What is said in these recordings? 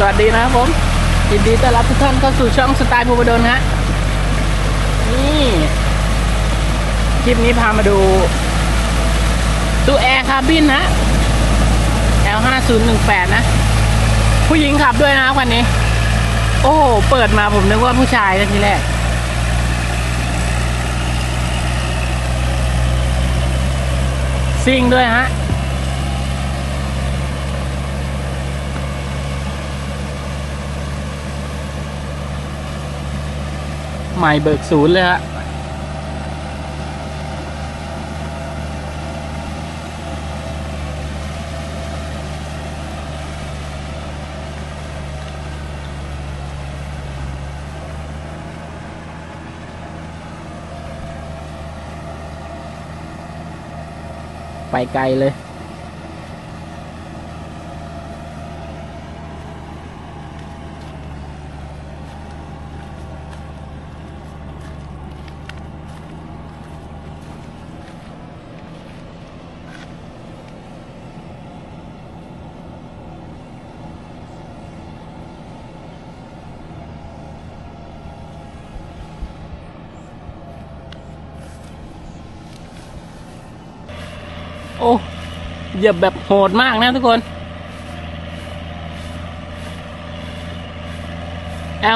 สวัสดีนะครับผมยินดีต้อนรับทุกท่านเข้าสู่ช่องสไตล์ภูบดลฮะนี่คลิปนี้พามาดูตู้แอร์คาร์บินฮะ L5018 นะ ผู้หญิงขับด้วยนะครับคันนี้ โอ้เปิดมาผมนึกว่าผู้ชายนะทีแรกซิ่งด้วยฮะ ใหม่เบิกศูนย์เลยฮะไปไกลเลย โอ้เหยียบแบบโหดมากนะทุกคน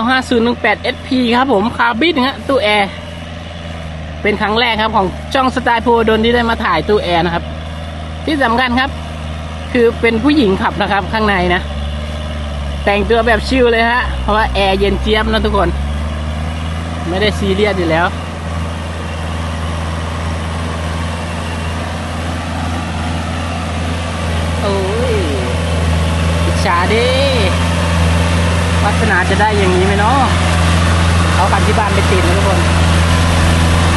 L5018 SP ครับผม คาร์บินฮะตู้แอร์ เป็นครั้งแรกครับของช่องสไตล์โพดนที่ได้มาถ่ายตู้แอร์นะครับ ที่สำคัญครับ คือเป็นผู้หญิงขับนะครับข้างในนะ แต่งตัวแบบชิลเลยฮะ เพราะว่าแอร์เย็นเจี๊ยบนะทุกคน ไม่ได้ซีเรียสอยู่แล้ว โอ้ยอิจฉาดิวัฒนา จะได้อย่างนี้ไหมเนาะเอาคันที่บ้านไปติดนะทุกคน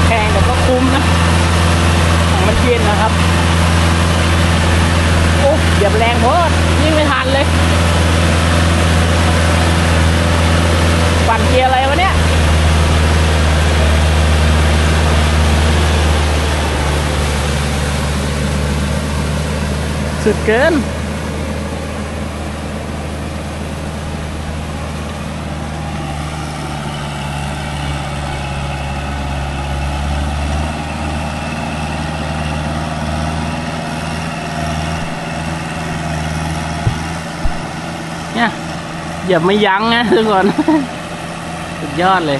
แพงแต่ก็คุ้มนะของมันเย็นนะครับโอ้เหยียบแรงโพดยิ่งไม่ทันเลยปั่นเกียร์อะไรวะเนี่ยสุดเกิน อย่าไม่ยั้งนะทุกคน สุดยอดเลย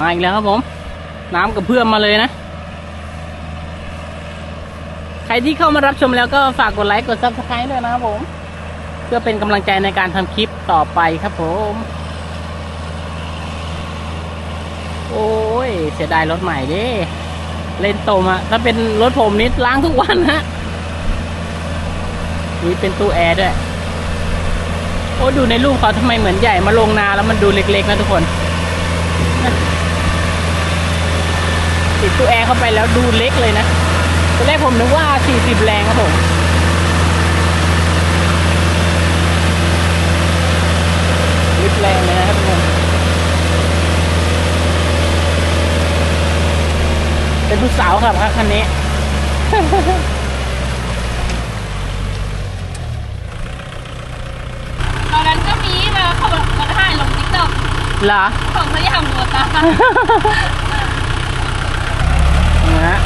มาอีกแล้วครับผม น้ำกับเพื่อมมาเลยนะ ใครที่เข้ามารับชมแล้วก็ฝากกดไลค์กดซับสไครต์ด้วยนะครับผม เพื่อเป็นกำลังใจในการทำคลิปต่อไปครับผม โอ้ย เสียดายรถใหม่เดิ เล่นโตมอะถ้าเป็นรถผมนี่ล้างทุกวันฮะนี่เป็นตู้แอร์ด้วย โอ้ดูในรูปเขาทำไมเหมือนใหญ่มาลงนาแล้วมันดูเล็กๆนะทุกคนติดตู้แอร์เข้าไปแล้วดูเล็กเลยนะตอนแรกผมนึกว่า 40 แรงครับผมลิฟต์แรงเลยนะครับทุกคน เป็นผู้ สาวครับครับคันนี้ ตอนนั้นก็มีมาเขาบอกมาถ่ายลงติ๊กต็อกเหรอ ของสยามโมตานะฮะ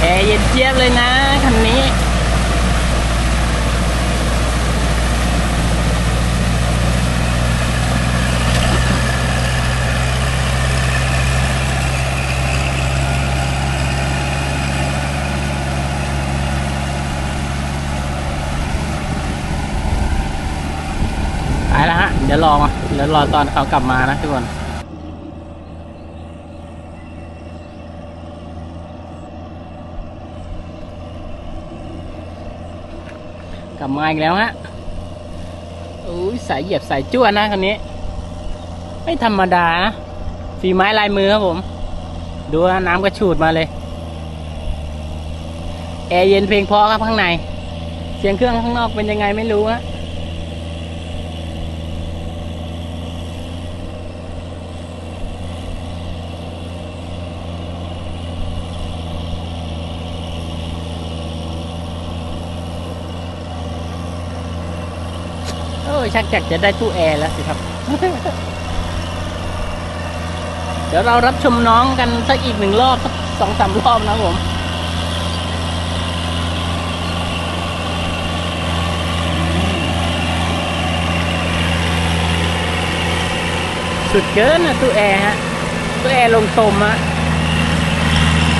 แอร์เย็นเจี๊ยบเลยนะคันนี้ ไปแล้วฮะ เดี๋ยวรอมาเดี๋ยวรอตอนเขากลับมานะทุกคนกลับมาอีกแล้วฮะอุ้ยสายเหยียบสายจ้วนนะคันนี้ ไม่ธรรมดานะฝีไม้ลายมือครับผม ดูนะน้ำกระฉูดมาเลยแอร์เย็นเพลงเพราะครับข้างใน เสียงเครื่องข้างนอกเป็นยังไงไม่รู้ฮะ ยชักอยากจะได้ตู้แอร์แล้วสิครับ เดี๋ยวเรารับชมน้องกันสักอีกหนึ่งรอบสักสองสามรอบนะผมสุดเกินนะตู้แอร์ฮะตู้แอร์ลงสมฮะ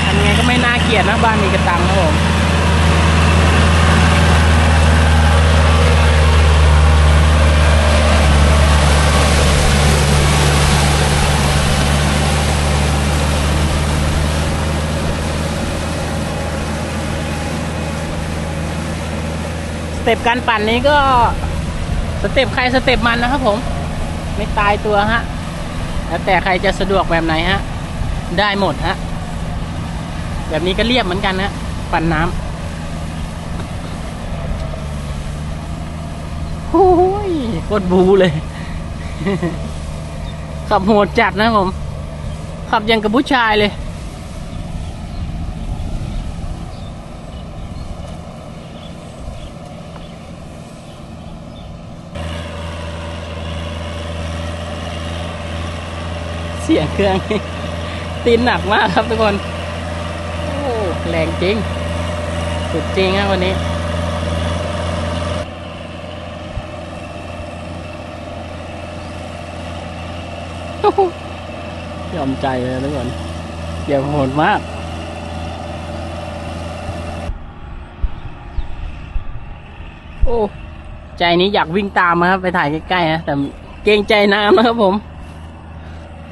ทำไงก็ไม่น่าเกลียดนะบ้านมีกระตังครับผม เต็ปการปั่นนี้ก็สเต็ปใครสเต็ปมันนะครับผม ไม่ตายตัวฮะ แล้วแต่ใครจะสะดวกแบบไหนฮะ ได้หมดฮะ แบบนี้ก็เรียบเหมือนกันฮะปั่นน้ำโอ้ยโคตรบูเลย ขับโหดจัดนะผม ขับย่างกับผู้ชายเลย เสียงเครื่อง ตีนหนักมากครับทุกคน โอ้แรงจริง สุดจริงครับวันนี้ยอมใจเลยทุกคนเดี๋ยวโหดมากโอ้ใจนี้อยากวิ่งตามนะครับไปถ่ายใกล้ๆนะแต่เกรงใจน้ำนะครับผม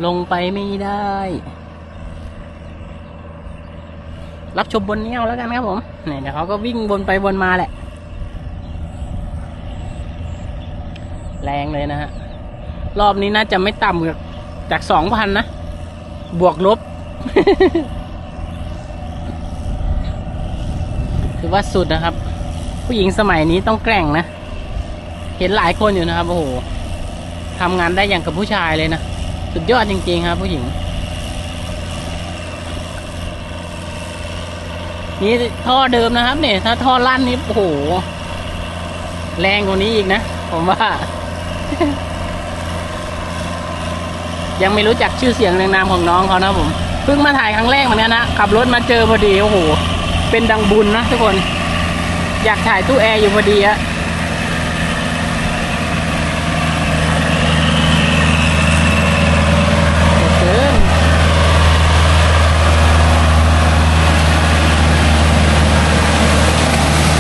ลงไปไม่ได้ รับชมบนเนี้ยแล้วกันครับผมเนี่ยเดี๋ยวเขาก็วิ่งบนไปบนมาแหละ แรงเลยนะฮะ รอบนี้น่าจะไม่ต่ำกจากสองพันนะ บวกลบ ถือว่าสุดนะครับ ผู้หญิงสมัยนี้ต้องแกร่งนะ เห็นหลายคนอยู่นะครับ โอ้โหทำงานได้อย่างกับผู้ชายเลยนะ สุดยอดจริงๆครับ ผู้หญิง นี่ท่อเดิมนะครับเนี่ยถ้าท่อลั่นนี่โอ้โห แรงกว่านี้อีกนะ ผมว่า ยังไม่รู้จักชื่อเสียงเรียงนามของน้องเขานะผมเพิ่งมาถ่ายครั้งแรกเหมือนกันนะขับรถมาเจอพอดีโอ้โห เป็นดังบุญนะทุกคน อยากถ่ายตู้แอร์อยู่พอดีอะเกิน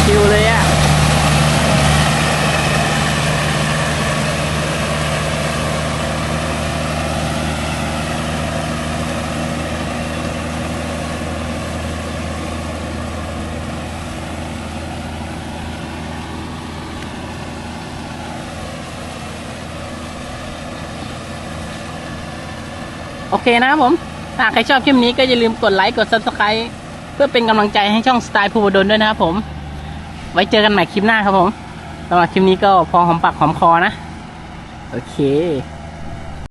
ชิวเลยอะ โอเคนะครับผมถ้าใครชอบคลิปนี้ก็อย่าลืมกดไลค์กด subscribe เพื่อเป็นกำลังใจให้ช่องสไตล์ภูวดลด้วยนะครับผม ไว้เจอกันใหม่คลิปหน้าครับผมสำหรับคลิปนี้ก็พอหอมปากหอมคอนะ โอเค